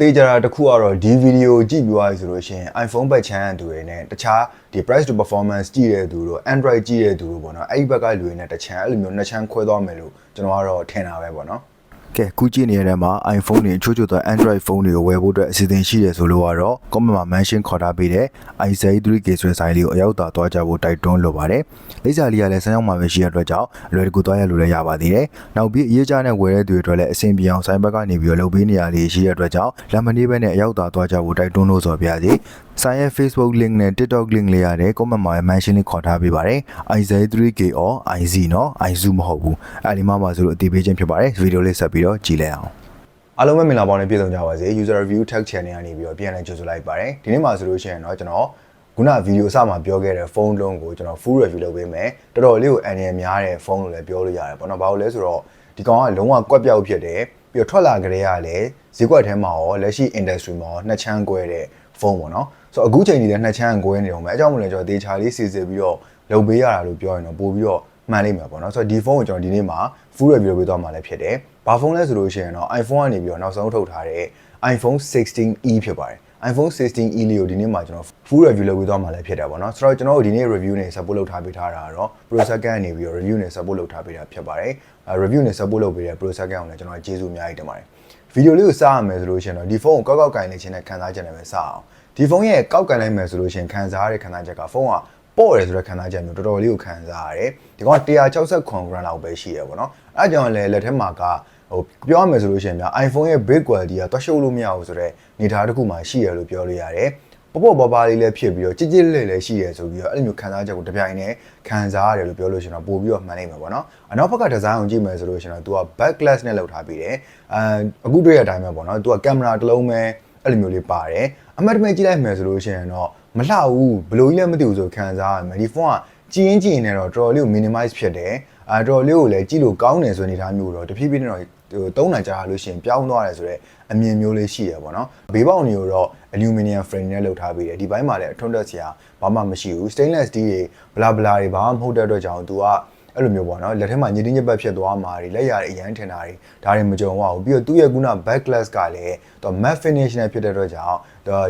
တေးကြတာတစ်ခုကတော့ဒီဗီဒီယိုကြည့်ပြီးသွားပြီဆိုလို့ရှိရင် iPhone ဘက်ချမ်းတဲ့သူတွေနဲ့တခြားဒီ price to performance ကြည့်တဲ့သူတို့ Android ကြည့်တဲ့သူတို့ပေါ့နော်အဲ့ဒီဘက်ကလူတွေနဲ့တခြားအဲ့လိုမျိုးနှစ်ချမ်းခွဲသွားမယ်လို့ကျွန်တော်ကတော့ထင်တာပဲပေါ့နော် ကဲခုကြည့်နေတဲ့မှာ iPhone တွေချိုးချိုးသော Android phone တွေကိုဝယ်ဖို့အတွက်အစီအစဉ်ရှိတယ်ဆိုလို့ကတော့ comment မှာ mention ခေါ်ထားပေးတဲ့ i3k ဆိုတဲ့ဆိုင်လေးကိုအရောက်တာသွားကြဖို့တိုက်တွန်းလိုပါတယ်။လိပ်စာလေးကလည်းဆန်းရောက်မှာပဲရှိတဲ့အတွက်ကြောင့်အလွယ်တကူသွားရလို့လည်းရပါသေးတယ်။နောက်ပြီးအရေးကြတဲ့ဝယ်တဲ့သူတွေအတွက်လည်းအဆင်ပြေအောင်ဆိုင်ဘက်ကနေပြီးတော့လုပ်ပေးနေရလေးရှိတဲ့အတွက်ကြောင့်လက်မနေဘဲနဲ့အရောက်တာသွားကြဖို့တိုက်တွန်းလို့ဆိုပြစီ။ ဆိုင်ရဲ့ Facebook link နဲ့ TikTok link လေးရတဲ့ comment မှာ mention လေးခေါ်ထားပေးပါတယ်။ IZ3K or IZ နော် IZU မဟုတ်ဘူး။အဲဒီမှာပါဆိုလို့အသိပေးခြင်းဖြစ်ပါတယ်။ဗီဒီယိုလေးဆက်ပြီးတော့ကြည့်လိုက်အောင်။အားလုံးပဲမင်္ဂလာပါနဲ့ပြည့်စုံကြပါစေ user review tech channel ကနေပြီးတော့ပြန်လည်ကြိုဆိုလိုက်ပါတယ်ဒီနေ့မှာဆိုလို့ရှိရင်တော့ကျွန်တော်ခုနဗီဒီယိုအစမှာပြောခဲ့တဲ့ဖုန်းလုံးကိုကျွန်တော် full review လုပ်ပေးမယ်တော်တော်လေးကိုအန်ရယ်များတဲ့ဖုန်းလို့လည်းပြောလို့ရတယ်ပေါ့နော်ဘာလို့လဲဆိုတော့ဒီကောင်ကလုံးဝကွက်ပြောက်ဖြစ်တယ်ပြီးတော့ထွက်လာကြတဲ့ကလည်းဈေးကွက်ထဲမှာရောလက်ရှိ industry မှာရောနှစ်ချမ်းကွဲတဲ့ ဖုန်းပေါ့နော်ဆိုတော့အခုချိန်ကြီးလည်းနှစ်ချမ်းကွဲနေတော့မယ်အဲကြောင့်မလို့ကျွန်တော်ဒေချာလေးစီစစ်ပြီးတော့လုပ်ပေးရတာလို့ပြောရင်တော့ပို့ပြီးတော့မှန်လိမ့်မယ်ပေါ့နော်ဆိုတော့ဒီဖုန်းကိုကျွန်တော်ဒီနေ့မှာ full review လုပ်ပေးသွားမှာလည်းဖြစ်တယ်ဘာဖုန်းလဲဆိုလို့ရှိရင်တော့ iPhone ကနေပြီးတော့နောက်ဆုံးထုတ်ထားတဲ့ iPhone 16e ဖြစ်ပါတယ် iPhone 16e လေးကိုဒီနေ့မှာကျွန်တော် full review လုပ်ပေးသွားမှာလည်းဖြစ်တယ်ပေါ့နော်ဆိုတော့ကျွန်တော်တို့ဒီနေ့ review နဲ့ support လုပ်ထားပေးထားတာကတော့ Pro Second ကနေပြီးတော့ review နဲ့ support လုပ်ထားပေးတာဖြစ်ပါတယ်အဲ review နဲ့ support လုပ်ပေးတဲ့ Pro Second ကိုလည်းကျွန်တော်ကျေးဇူးအများကြီးတင်ပါတယ်ဗီဒီယိုလေးကိုစရမယ်ဆိုလို့ရှိရင်တော့ဒီဖုန်းကိုကောက်ကောက်ကင်နေခြင်းနဲ့ခံစားချက်နဲ့ပဲစအောင် ဒီဖုန်းရဲ့ကောက်ကင်လိုက်မယ်ဆိုလို့ရှိရင်ခံစားရတဲ့ခံစားချက်ကဖုန်းကပေါ့တယ်ဆိုတဲ့ခံစားချက်မျိုးတော်တော်လေးကိုခံစားရတယ်ဒီကောင်က169 gram လောက်ပဲရှိရပေါ့နော်အဲအကြောင်းလည်းလက်ထက်မှာကဟိုပြောရမယ်ဆိုလို့ရှိရင်များ iPhone ရဲ့ build quality ကတွားရှုပ်လို့မရဘူးဆိုတော့နေသားတစ်ခုမှရှိရလို့ပြောလို့ရတယ်ပေါ့ပေါ့ပါပါလေးလည်းဖြစ်ပြီးတော့ကြစ်ကြစ်လေးလည်းရှိရဆိုပြီးတော့အဲ့လိုမျိုးခံစားချက်ကိုတပြိုင်တည်းခံစားရတယ်လို့ပြောလို့ရှိရင်တော့ပို့ပြီးတော့မှန်နိုင်မှာပေါ့နော်အနောက်ဘက်ကဒီဇိုင်းကိုကြည့်မယ်ဆိုလို့ရှိရင်တော့ तू က back glass နဲ့လောက်ထားပြီးတယ်အဲအခုတွေ့ရတဲ့အတိုင်းပဲပေါ့နော် तू ကကင်မရာတစ်လုံးပဲ အဲ့လိုမျိုးလေးပါတယ်အမှတ်တမဲ့ကြည့်လိုက်မယ်ဆိုလို့ရှိရင်တော့မလှဘူးဘလို့ကြီးလည်းမသိဘူးဆိုခံစားရမယ်ဒီဖုန်းကကြည်ရင်ကြည်ရင်လည်းတော့တော်တော်လေးကို minimize ဖြစ်တယ်အဲတော်တော်လေးကိုလည်းကြည့်လို့ကောင်းတယ်ဆိုတဲ့အနေအထားမျိုးတော့တဖြည်းဖြည်းနဲ့တော့ဟိုသုံးနိုင်ကြရလို့ရှိရင်ပြောင်းသွားတယ်ဆိုတော့အမြင်မျိုးလေးရှိရပေါ့နော်ဘေးပေါက်နေကိုတော့ aluminum frame နဲ့လုပ်ထားပေးတယ်ဒီဘိုင်းမှာလည်းအထွန်းတက်စရာဘာမှမရှိဘူး stainless steel တွေဘလာဘလာတွေဘာမှမဟုတ်တဲ့အတွက်ကြောင့် तू က အဲ့လိုမျိုးပေါ့နော်လက်ထဲမှာညစ်တင်းညစ်ပတ်ဖြစ်သွားမှာတွေလက်ရည်အရန်ထင်တာတွေဒါတွေမကြုံရဘူးပြီးတော့သူ့ရဲ့ခုန back glass ကလည်းသူ matte finish နဲ့ဖြစ်တဲ့အတွက်ကြောင့်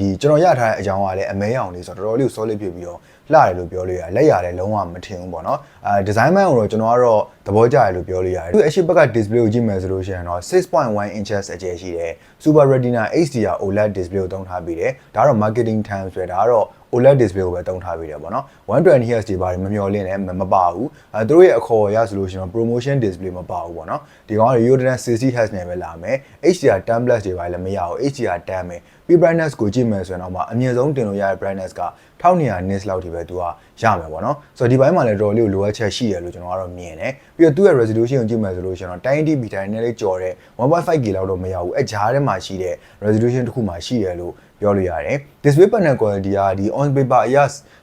ဒီကျွန်တော်ရထားတဲ့အကြောင်းကလည်းအမဲရောင်လေးဆိုတော့တော်တော်လေး solid ဖြစ်ပြီးတော့လှတယ်လို့ပြောလို့ရတယ်လက်ရည်လည်းလုံးဝမထင်ဘူးပေါ့နော်အဲ design man ကိုတော့ကျွန်တော်ကတော့သဘောကျတယ်လို့ပြောလို့ရတယ်သူအရှိဘက်က display ကိုကြည့်မယ်ဆိုလို့ရှိရင်တော့6.1 inches အကျယ်ရှိတယ် Super Retina HDR OLED display ကိုသုံးထားပြီးတယ်ဒါကတော့ marketing term ဆိုတဲ့ဒါကတော့ OLED display ကိုပဲသုံးထားပေးတယ်ပေါ့နော် 120Hz တွေပါတယ်မမျော်လင့်နဲ့မပါဘူးအဲသူတို့ရဲ့အခေါ်အရဆိုလို့ရှိရင် promotion display မပါဘူးပေါ့နော်ဒီကောင်က Rio 60Hz နဲ့ပဲလာမယ် HDR 10 plus တွေပါလည်းမရဘူး HDR 10ပဲပြီး brightness ကိုကြည့်မယ်ဆိုရင်တော့မှအမြင့်ဆုံးတင်လို့ရတဲ့ brightness က1200 nits လောက်ထိပဲသူကရမယ်ပေါ့နော်ဆိုတော့ဒီဘိုင်းမှာလည်းတော်တော်လေးကိုလိုအပ်ချက်ရှိရလို့ကျွန်တော်ကတော့မြင်တယ်ပြီးတော့သူ့ရဲ့ resolution ကိုကြည့်မယ်ဆိုလို့ရှိရင်တော့ 1080p တိုင်းနဲ့လေးကြော်တဲ့ 1.5K လောက်တော့မရဘူးအဲဂျားထဲမှာရှိတဲ့ resolution တစ်ခုမှရှိရလို့ ပြောလို့ရတယ် display panel quality ကဒီ on paper အရ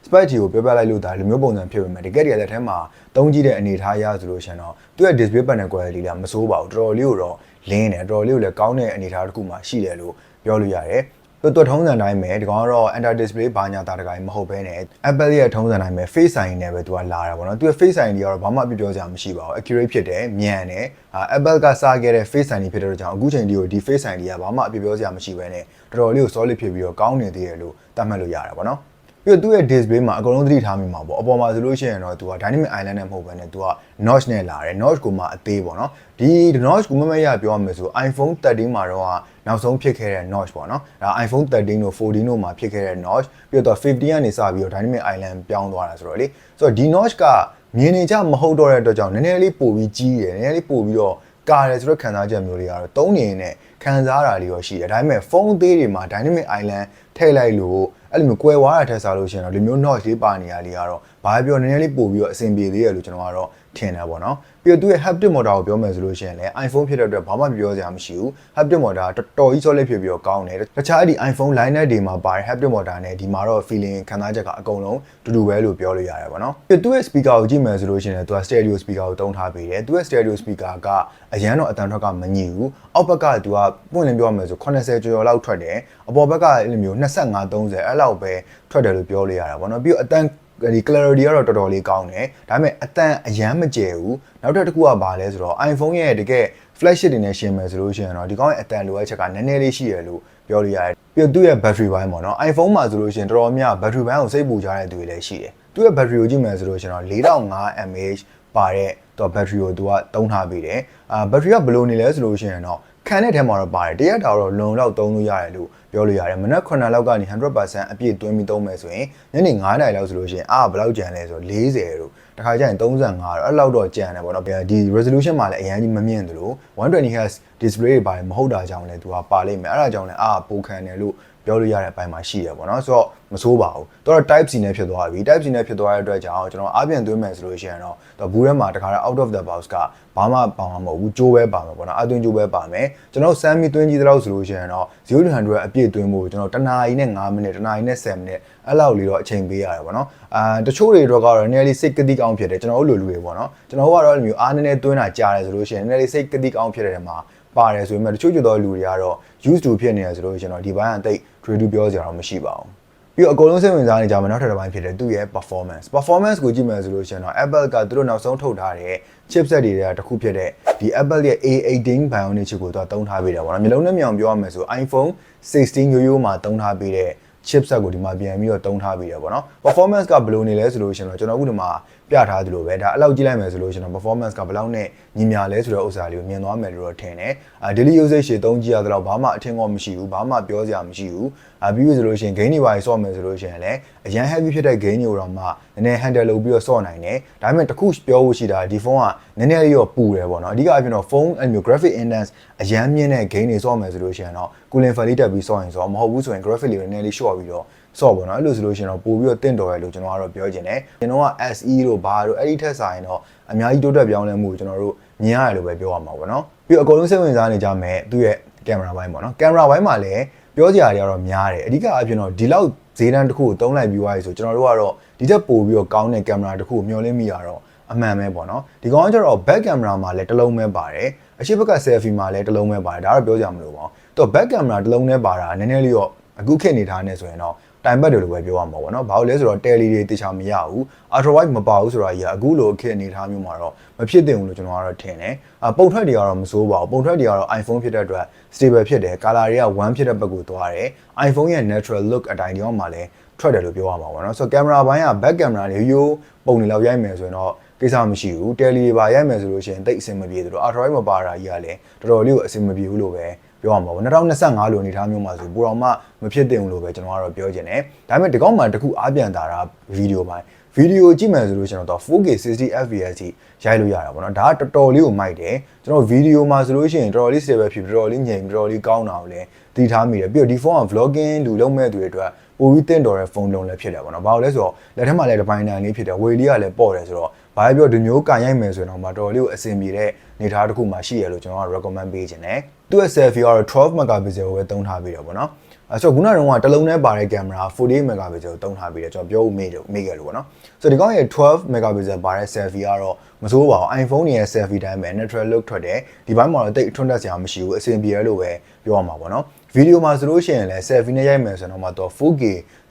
spec ကိုပြောပြလိုက်လို့ဒါလိုမျိုးပုံစံဖြစ်ပေမဲ့တကယ်တည်းလက်ထဲမှာတုံးကြည့်တဲ့အနေအထားရဆိုလို့ရှိရင်တော့သူ့ရဲ့ display panel quality ကမဆိုးပါဘူးတော်တော်လေးကိုတော့လင်းတယ်တော်တော်လေးကိုလည်းကောင်းတဲ့အနေအထားတစ်ခုမှရှိတယ်လို့ပြောလို့ရတယ် သူတို့ထုံးစံတိုင်းပဲဒီကောင်ကတော့ enter display ဘာညာတာတကိုင်းမဟုတ်ဘဲနဲ့ Apple ရဲ့ထုံးစံတိုင်းပဲ face sign နဲ့ပဲသူကလာတာပေါ့နော်သူရဲ့ face sign တွေကတော့ဘာမှပြပြောစရာမရှိပါဘူး accurate ဖြစ်တယ်မြန်တယ် Apple ကစားခဲ့တဲ့ face sign တွေဖြစ်တဲ့ကြောင့်အခုချိန်ဒီကိုဒီ face sign တွေကဘာမှပြပြောစရာမရှိဘဲနဲ့တော်တော်လေးကို solid ဖြစ်ပြီးတော့ကောင်းနေသေးတယ်လို့သတ်မှတ်လို့ရတာပေါ့နော် ပြီးတော့သူ့ရဲ့ display မှာအကုန်လုံးသတိထားမိမှာပေါ့အပေါ်မှာဆိုလို့ရှိရင်တော့သူက dynamic island နဲ့မဟုတ်ဘဲနဲ့သူက notch နဲ့လာတယ် notch ကိုမှအသေးပေါ့နော်ဒီ notch ကိုမမရပြောရမယ်ဆို iPhone 13မှာတော့နောက်ဆုံးဖြစ်ခဲ့တဲ့ notch ပေါ့နော်ဒါ iPhone 13တို့14တို့မှာဖြစ်ခဲ့တဲ့ notch ပြီးတော့15ကနေစပြီးတော့ dynamic island ပြောင်းသွားတာဆိုတော့လေဆိုတော့ဒီ notch ကမြင်နေကြမဟုတ်တော့တဲ့အတွက်ကြောင့်နည်းနည်းလေးပိုပြီးကြီးတယ်နည်းနည်းလေးပိုပြီးတော့ကာတယ်ဆိုတော့ခံစားချက်မျိုးတွေကတော့တုံးနေနဲ့ခံစားတာလေးရောရှိတယ်ဒါပေမဲ့ဖုန်းသေးတွေမှာ dynamic island ထည့်လိုက်လို့အဲ့လိုမျိုးကွယ်ဝါးတာထက်စားလို့ရှိရင်တော့ဒီမျိုး notch လေးပါနေရလေးကတော့ဘာပြောနည်းနည်းလေးပို့ပြီးတော့အဆင်ပြေသေးရလို့ကျွန်တော်ကတော့ထင်တယ်ပေါ့နော်ပြီးတော့သူရဲ့ haptic motor ကိုပြောမယ်ဆိုလို့ရှိရင်လည်း iPhone ဖြစ်တဲ့အတွက်ဘာမှပြောစရာမရှိဘူး haptic motor တော်တော်ကြီး solid ဖြစ်ပြီးတော့ကောင်းတယ်တခြားအဲ့ဒီ iPhone liner တွေမှာပါတဲ့ haptic motor နဲ့ဒီမှာတော့ feeling ခံစားချက်ကအကုန်လုံးတူတူပဲလို့ပြောလို့ရတယ်ပေါ့နော်ပြီးတော့သူရဲ့ speaker ကိုကြည့်မယ်ဆိုလို့ရှိရင်လည်းသူက stereo speaker ကိုတုံးထားပေးတယ်သူရဲ့ stereo speaker ကအရန်တော့အတန်ထွက်ကမညိဘူးအောက်ဘက်ကသူကပွင့်လင်းပြောမယ်ဆို80ကျော်ကျော်လောက်ထွက်တယ်အပေါ်ဘက်ကအဲ့လိုမျိုး25 30အဲ့လောက်ပဲထွက်တယ်လို့ပြောလို့ရတာပေါ့နော်ပြီးတော့အတန်ဒီ clarity ကတော့တော်တော်လေးကောင်းတယ်ဒါပေမဲ့အတန်အရန်မကျယ်ဘူးနောက်တစ်ခုကဘာလဲဆိုတော့ iPhone ရဲ့တကယ် flagship တွေနဲ့ရှင်းမယ်ဆိုလို့ရှိရင်တော့ဒီကောင်းရဲ့အတန်လိုအပ်ချက်ကနည်းနည်းလေးရှိရလို့ပြောလို့ရတယ်ပြီးတော့သူ့ရဲ့ battery ဘိုင်းပေါ့နော် iPhone မှာဆိုလို့ရှိရင်တော်တော်များ battery ဘိုင်းကိုစိတ်ပူကြတဲ့သူတွေလည်းရှိတယ်သူ့ရဲ့ battery ကိုကြည့်မယ်ဆိုလို့ရှိရင်တော့4005 mAh ပါတဲ့တော့ battery ကိုသူကတုံးထားပေးတယ်အာ battery ကဘယ်လိုနေလဲဆိုလို့ရှိရင်တော့ခံတဲ့ထဲမှာတော့ပါတယ်တရက်တာတော့လုံလောက်သုံးလို့ရတယ်လို့ ပြောလို့ရတယ်မနက်9လောက်ကနေ100%အပြည့်သွင်းပြီးသုံးမယ်ဆိုရင်ညနေ9နာရီလောက်ဆိုလို့ရှိရင်အာဘယ်လောက်ကျန်လဲဆိုတော့40လို့တခါကျရင်35တော့အဲ့လောက်တော့ကျန်တယ်ပေါ့နော်ဒီ resolution မှာလည်းအရင်ကြီးမမြင့်သလို 120Hz display တွေပါတယ်မဟုတ်တာကြောင့်လည်းသူကပါလိမ့်မယ်အဲ့ဒါကြောင့်လည်းအာပိုခံတယ်လို့ ပြောလို့ရတဲ့အပိုင်းမှာရှိရပေါ့နော်ဆိုတော့မစိုးပါဘူးတော့ type C နဲ့ဖြစ်သွားပြီ type C နဲ့ဖြစ်သွားတဲ့အတွက်ကြောင့်ကျွန်တော်အပြင်သွင်းမယ်ဆိုလို့ရှိရင်တော့တော့ဘူးထဲမှာတခါတော့ out of the box ကဘာမှပါမှာမဟုတ်ဘူးကြိုးပဲပါမှာပေါ့နော်အသွင်းကြိုးပဲပါမယ်ကျွန်တော်စမ်းပြီးသွင်းကြည့်သလောက်ဆိုလို့ရှိရင်တော့0 to 100အပြည့်သွင်းဖို့ကျွန်တော်တနာရီနဲ့9မိနစ်တနာရီနဲ့10မိနစ်အဲ့လောက်လေးတော့အချိန်ပေးရတယ်ပေါ့နော်အာတချို့တွေတော့ကတော့နည်းနည်းလေးစိတ်ကတိကောင်းဖြစ်တယ်ကျွန်တော်တို့လူလူတွေပေါ့နော်ကျွန်တော်တို့ကတော့အဲ့လိုမျိုးအားနည်းနည်းသွင်းတာကြားတယ်ဆိုလို့ရှိရင်နည်းနည်းလေးစိတ်ကတိကောင်းဖြစ်တဲ့ထဲမှာပါတယ်ဆိုပေမဲ့တချို့ကျတော့လူတွေကတော့ used to ဖြစ်နေရဆိုလို့ရှိရင်တော့ဒီဘိုင်းကတိတ် trade to ပြောစရာတော့မရှိပါဘူးပြီးတော့အကုန်လုံးစိတ်ဝင်စားနေကြမှာနောက်ထပ်တစ်ပိုင်းဖြစ်တဲ့သူ့ရဲ့ performance performance ကိုကြည့်မယ်ဆိုလို့ရှိရင်တော့ Apple ကသူတို့နောက်ဆုံးထုတ်ထားတဲ့ chipset တွေကတစ်ခုဖြစ်တဲ့ဒီ Apple ရဲ့ A18 Bionic chip ကိုသူကသုံးထားပေးတယ်ပေါ့နော်မျိုးလုံးနဲ့မြောင်ပြောရမယ်ဆို iPhone 16ရိုးရိုးမှာသုံးထားပေးတဲ့ chipset ကိုဒီမှာပြန်ပြီးတော့တုံးထားပြီးရပေါ့နော် performance ကဘယ်လိုနေလဲဆိုလို့ရှိရင်တော့ကျွန်တော်အခုဒီမှာ ပြထားသလိုပဲဒါအဲ့လောက်ကြည့်လိုက်မယ်ဆိုလို့ရှိရင်တော့ performance ကဘယ်လောက်နဲ့ညီမျှလဲဆိုတဲ့ဥစ္စာလေးကိုမြင်သွားမယ်လို့တော့ထင်တယ်အာ daily usage ရှည်သုံးကြည့်ရတော့ဘာမှအထင်ကောမရှိဘူးဘာမှပြောစရာမရှိဘူးအာပြီးပြီဆိုလို့ရှိရင် gain တွေပါဆော့မယ်ဆိုလို့ရှိရင်လည်းအရန် heavy ဖြစ်တဲ့ gain တွေတော့မှနည်းနည်း handle လုပ်ပြီးတော့ဆော့နိုင်တယ်ဒါပေမဲ့တခုပြောဖို့ရှိတာဒီဖုန်းကနည်းနည်းလေးတော့ပူတယ်ပေါ့နော်အဓိကအဖြစ်တော့ phone အဲ့လို graphic index အရန်မြင့်တဲ့ gain တွေဆော့မယ်ဆိုလို့ရှိရင်တော့ cooling fan လေးတက်ပြီးဆော့ရင်ဆော့မဟုတ်ဘူးဆိုရင် graphic လေးကိုနည်းနည်းလေး short ပြီးတော့ ဆော့ပေါ့နော်အဲ့လိုဆိုလို့ရှိရင်တော့ပို့ပြီးတော့တင့်တော်ရလို့ကျွန်တော်ကတော့ပြောချင်တယ်ကျွန်တော်က SE တို့ဘာတို့အဲ့ဒီထက်ဆိုင်တော့အများကြီးတိုးတက်ပြောင်းလဲမှုကိုကျွန်တော်တို့မြင်ရတယ်လို့ပဲပြောရမှာပေါ့နော်ပြီးတော့အကုန်လုံးစိတ်ဝင်စားနေကြမယ်သူ့ရဲ့ကင်မရာဘိုင်းပေါ့နော်ကင်မရာဘိုင်းမှာလည်းပြောစရာတွေကတော့များတယ်အဓိကအဖြစ်တော့ဒီလောက်ဈေးတန်းတစ်ခုကိုတုံးလိုက်ပြီးသွားပြီဆိုကျွန်တော်တို့ကတော့ဒီထက်ပိုပြီးတော့ကောင်းတဲ့ကင်မရာတစ်ခုကိုမျှော်လင့်မိရတော့အမှန်ပဲပေါ့နော်ဒီကောင်ကကျတော့ back camera မှာလည်းတစ်လုံးပဲပါတယ်အရှိဘက်က selfie မှာလည်းတစ်လုံးပဲပါတယ်ဒါတော့ပြောကြမလို့ပေါ့သူ back camera တစ်လုံးနဲ့ပါတာနည်းနည်းလေးတော့အခုခေတ်နေထားနေဆိုရင်တော့ တိုင်ဘက်တွေလိုပဲပြောရမှာပေါ့နော်။ဘာလို့လဲဆိုတော့ tele တွေတခြားမရဘူး။ ultra wide မပါဘူးဆိုတာကြီးကအခုလိုခေတ်အနေထားမျိုးမှာတော့မဖြစ်သင့်ဘူးလို့ကျွန်တော်ကတော့ထင်တယ်။အပုံထွက်တွေကတော့မစိုးပါဘူး။ပုံထွက်တွေကတော့ iPhone ဖြစ်တဲ့အတွက် stable ဖြစ်တယ်။ color တွေက1ဖြစ်တဲ့ဘက်ကိုသွားတယ်။ iPhone ရဲ့ natural look အတိုင်းဒီအောင်မှာလည်းထွက်တယ်လို့ပြောရမှာပေါ့နော်။ဆိုတော့ camera ဘိုင်းက back camera တွေရိုးပုံတွေလောက်ရိုက်မယ်ဆိုရင်တော့ကိစ္စမရှိဘူး။ tele တွေပါရိုက်မယ်ဆိုလို့ရှိရင်တိတ်အဆင်မပြေသလို ultra wide မပါတာကြီးကလည်းတော်တော်လေးကိုအဆင်မပြေဘူးလို့ပဲ ပြောရမှာပေါ့2025လိုအနေထားမျိုးမှာဆိုပူတော်မှမဖြစ်သင့်ဘူးလို့ပဲကျွန်တော်ကတော့ပြောချင်တယ်ဒါပေမဲ့ဒီကောက်မှတခုအားပြန်တာတာဗီဒီယိုပိုင်းဗီဒီယိုကြည့်မယ်ဆိုလို့ရှိရင်တော့ 4K 60 fps ထိရိုက်လို့ရတာပေါ့နော်ဒါကတော်တော်လေးကိုမိုက်တယ်ကျွန်တော်ဗီဒီယိုမှာဆိုလို့ရှိရင်တော်တော်လေး stable ဖြစ်တော်တော်လေးငြိမ်တော်တော်လေးကောင်းတာကိုလည်းတည်ထားမိတယ်ပြီးတော့ဒီဖုန်းက vlogging လူလုပ်မဲ့သူတွေအတွက် ပိုပြီးတင့်တော်တဲ့ဖုန်းလုံးလည်းဖြစ်တယ်ပေါ့နော်ဘာလို့လဲဆိုတော့လက်ထက်မှာလည်းဒီပိုင်းနိုင်လေးဖြစ်တယ်ဝေလေးကလည်းပေါ့တယ်ဆိုတော့ဘာပြောဒီမျိုးကန်ရိုက်မယ်ဆိုရင်တော့မတော်လေးကိုအဆင်ပြေတဲ့နေသားတစ်ခုမှရှိရလို့ကျွန်တော်က recommend ပေးခြင်းတယ်သူ့ရဲ့ selfie ကတော့12 megapixel ကိုပဲသုံးထားပြီးတော့ပေါ့နော်အဲဆိုခုနကတော့တစ်လုံးနဲ့ပါတဲ့ကင်မရာ48 megapixel ကိုသုံးထားပြီးတော့ကျွန်တော်ပြောဖို့မေ့တယ်မေ့ခဲ့လို့ပေါ့နော်ဆိုတော့ဒီကောင်ရဲ့12 megapixel ပါတဲ့ selfie ကတော့မစိုးပါဘူး iPhone ရဲ့ selfie တိုင်းပဲ natural look ထွက်တယ်ဒီဘက်မှာတော့တိတ်ထွန်းတက်စရာမရှိဘူးအဆင်ပြေရလို့ပဲပြောရမှာပေါ့နော် ဗီဒီယိုမှာဆိုလို့ရှိရင်လည်း selfie နဲ့ရိုက်မယ်ဆိုတော့မှတော့ 4K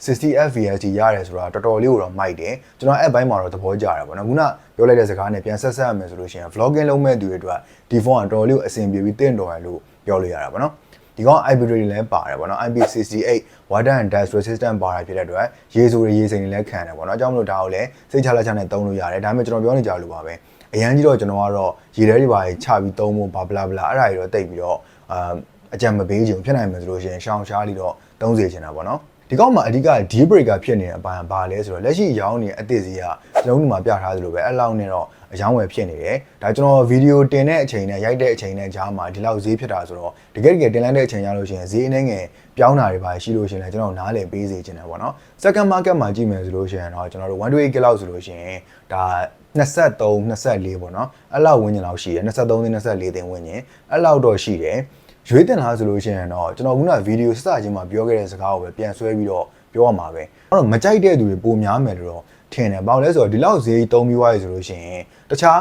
60 fps ရတယ်ဆိုတာတော်တော်လေးကိုတော့မိုက်တယ်ကျွန်တော်အဲ့ဘိုင်းမှာတော့သဘောကျတယ်ပေါ့နော်ခုနပြောလိုက်တဲ့စကားနဲ့ပြန်ဆက်ဆက်ရမယ်ဆိုလို့ရှိရင် vlogging လုပ်မဲ့သူတွေအတွက်ဒီဖုန်းကတော်တော်လေးကိုအဆင်ပြေပြီးတင့်တော်ရလို့ပြောလို့ရတာပေါ့နော်ဒီကောင် IP တွေလည်းပါတယ်ပေါ့နော် IP68 water and dust resistant ပါတာဖြစ်တဲ့အတွက်ရေဆိုတွေရေစိမ်တွေလည်းခံတယ်ပေါ့နော်အကြောင်းမလို့ဒါကိုလည်းစိတ်ချလက်ချနဲ့သုံးလို့ရတယ်ဒါပေမဲ့ကျွန်တော်ပြောနေကြလို့ပါပဲအရန်ကြီးတော့ကျွန်တော်ကတော့ရေထဲတွေပါချပြီးသုံးဖို့ဘာဘလာဘလာအဲ့ဒါတွေတော့တိတ်ပြီးတော့အာ အကြံမပေးချင်ဖြစ်နိုင်မယ်ဆိုလို့ရှိရင်ရှောင်းရှားလေးတော့သုံးစေချင်တာပေါ့နော်ဒီကောက်မှာအဓိက deal breaker ဖြစ်နေတဲ့အပိုင်းကဘာလဲဆိုတော့လက်ရှိရောင်းနေတဲ့အသစ်စီကကျွန်တော်တို့မှာပြထားသလိုပဲအဲ့လောက်နဲ့တော့အယောင်းဝယ်ဖြစ်နေတယ်ဒါကျွန်တော်ဗီဒီယိုတင်တဲ့အချိန်နဲ့ရိုက်တဲ့အချိန်နဲ့ကြားမှာဒီလောက်ဈေးဖြစ်တာဆိုတော့တကယ်တကယ်တင်လိုက်တဲ့အချိန်ရလို့ရှိရင်ဈေးအနှဲငယ်ပြောင်းတာတွေပါရှိလို့ရှိရင်လည်းကျွန်တော်နားလည်ပေးစေချင်တယ်ပေါ့နော် second market မှာကြည့်မယ်ဆိုလို့ရှိရင်တော့ကျွန်တော်တို့128 k လောက်ဆိုလို့ရှိရင်ဒါ23 24ပေါ့နော်အဲ့လောက်ဝန်းကျင်လောက်ရှိတယ်23သိန်း24သိန်းဝန်းကျင်အဲ့လောက်တော့ရှိတယ် ရွေးတင်လားဆိုလို့ရှိရင်တော့ကျွန်တော်ခုနဗီဒီယိုစစချင်းမှာပြောခဲ့တဲ့စကားကိုပဲပြန်ဆွဲပြီးတော့ပြောရမှာပဲအဲ့တော့မကြိုက်တဲ့သူတွေပိုများမယ်လို့တော့ထင်တယ်ဘာလို့လဲဆိုတော့ဒီလောက်ဈေးသုံးပြီးွားရဆိုလို့ရှိရင်တခြား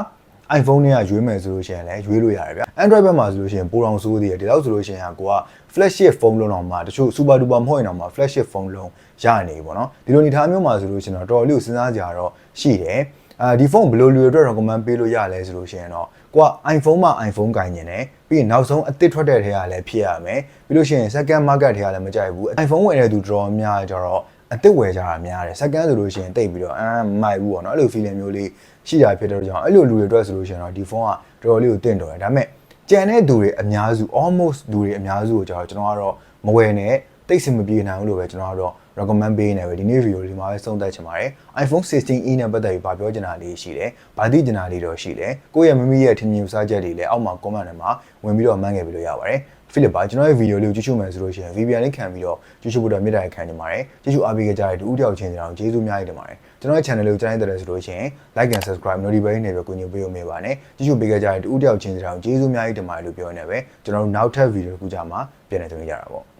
iPhone တွေကရွေးမယ်ဆိုလို့ရှိရင်လည်းရွေးလို့ရတယ်ဗျ Android ဘက်မှာဆိုလို့ရှိရင်ပိုတောင်ဆိုးသေးတယ်ဒီလောက်ဆိုလို့ရှိရင်ကိုက flagship phone လုံးတော့မှတချို့ super duper မဟုတ်ရင်တော့မှ flagship phone လုံးရနေပြီပေါ့နော်ဒီလိုနေထားမျိုးမှာဆိုလို့ရှိရင်တော့တော်တော်လေးကိုစဉ်းစားကြရတော့ရှိတယ်အာဒီဖုန်းဘယ်လိုလူတွေအတွက် recommend ပေးလို့ရလဲဆိုလို့ရှိရင်တော့ကိုက iPhone မှာ iPhone ကင်နေတယ် ပြီးပြီးရင်နောက်ဆုံးအသစ်ထွက်တဲ့ထဲကလည်းဖြစ်ရမယ်ပြီးလို့ရှိရင် second market ထဲကလည်းမကြိုက်ဘူး iPhone ဝယ်တဲ့သူတော်တော်များကြတော့အသစ်ဝယ်ကြတာများတယ် second ဆိုလို့ရှိရင်တိတ်ပြီးတော့အမ်မိုက်ဘူးပေါ့နော်အဲ့လို feeling မျိုးလေးရှိတာဖြစ်တဲ့ကြောင့်အဲ့လိုလူတွေအတွက်ဆိုလို့ရှိရင်တော့ဒီဖုန်းကတော်တော်လေးကိုတင့်တော်တယ်ဒါပေမဲ့ကြံတဲ့သူတွေအများစု almost လူတွေအများစုကိုကျတော့ကျွန်တော်ကတော့မဝယ်နဲ့တိတ်စင်မပြေနိုင်ဘူးလို့ပဲကျွန်တော်ကတော့ recommend ပေးနေပဲဒီနေ့ video လေးမှာပဲဆုံးသက်ချင်ပါတယ် iPhone 16e နဲ့ပတ်သက်ပြီးဗာပြောချင်တာလေးရှိတယ်ဗာသိချင်တာလေးတော့ရှိတယ်ကိုယ့်ရဲ့မမီရဲ့ထင်မြင်ယူဆချက်တွေလည်းအောက်မှာ comment ထဲမှာဝင်ပြီးတော့မှန်းခဲ့ပြီးလို့ရပါတယ်ဖိလစ်ပါကျွန်တော်ရဲ့ video လေးကိုကြည့်ရှုမယ်ဆိုလို့ရှိရင် VPN လေးခံပြီးတော့ကြည့်ရှုဖို့တော့မြစ်တိုင်ခံနေပါတယ်ကြည့်ရှုအားပေးကြတဲ့တူဦးတယောက်ချင်းစီအောင်ကျေးဇူးအများကြီးတင်ပါတယ်ကျွန်တော်ရဲ့ channel လေးကိုကြားနေတဲ့ဆိုလို့ရှိရင် like and subscribe notification တွေပဲကိုညွှန်ပေးလို့မရပါနဲ့ကြည့်ရှုပေးကြတဲ့တူဦးတယောက်ချင်းစီအောင်ကျေးဇူးအများကြီးတင်ပါတယ်လို့ပြောနေပဲကျွန်တော်တို့နောက်ထပ် video တစ်ခုကြမှာပြန်လည်တွေ့ကြတာပေါ့